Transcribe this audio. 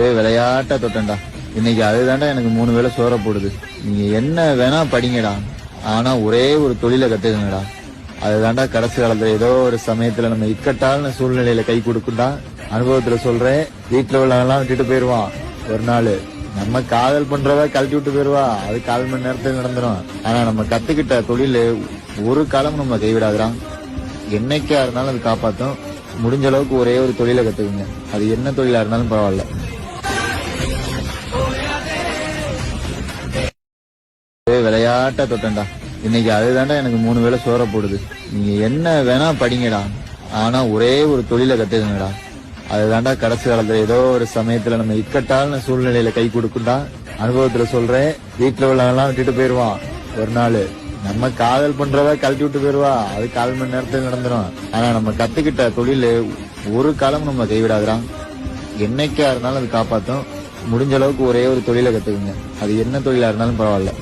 விளையாட்டா தொட்டேன்டா. இன்னைக்கு அதுதான்டா எனக்கு மூணு வேளை சோற போடுது. நீங்க என்ன வேணா படிங்கடா. ஆனா ஒரே ஒரு தொழிலை கத்துக்கங்கடா. அதுதான்டா கடைசி காலத்துல ஏதோ ஒரு சமயத்துல நம்ம இக்கட்டான சூழ்நிலையில கை கொடுக்குண்டா அனுபவத்துல சொல்றேன் வீட்டுல உள்ளவெல்லாம் விட்டுட்டு போயிருவான். ஒரு நாள் நம்ம காதல் பண்றவ கழட்டி விட்டு போயிருவா. அது கால் மணி நேரத்துல நடந்துரும். ஆனா நம்ம கத்துக்கிட்ட தொழில் ஒரு காலம் நம்ம கைவிடாதான் என்னைக்கா இருந்தாலும் அது காப்பாத்தும். முடிஞ்ச அளவுக்கு ஒரே ஒரு தொழிலை கத்துக்குங்க. அது என்ன தொழிலா இருந்தாலும் பரவாயில்ல. ஏய், விளையாட்டா தொட்டேன்டா. இன்னைக்கு அதுதான்டா எனக்கு மூணு வேளை சோற போடுது. நீங்க என்ன வேணா படிங்கடா. ஆனா ஒரே ஒரு தொழிலை கத்துக்கங்கடா. அதுதான்டா கடைசி காலத்துல ஏதோ ஒரு சமயத்துல நம்ம இக்கட்டான சூழ்நிலையில கை கொடுக்குண்டா அனுபவத்துல சொல்றேன். வீட்டுல உள்ளவெல்லாம் விட்டுட்டு போயிருவான். ஒரு நாள். நம்ம காதல் பண்றதா கழட்டி விட்டு போயிருவா. அது கால் மணி நேரத்துல நடந்துரும். ஆனா நம்ம கத்துக்கிட்ட தொழில் ஒரு காலம் நம்ம கைவிடாதான் என்னைக்கா இருந்தாலும் அது காப்பாத்தும். முடிஞ்ச அளவுக்கு ஒரே ஒரு தொழிலை கத்துக்குங்க. அது என்ன தொழிலா இருந்தாலும் பரவாயில்ல.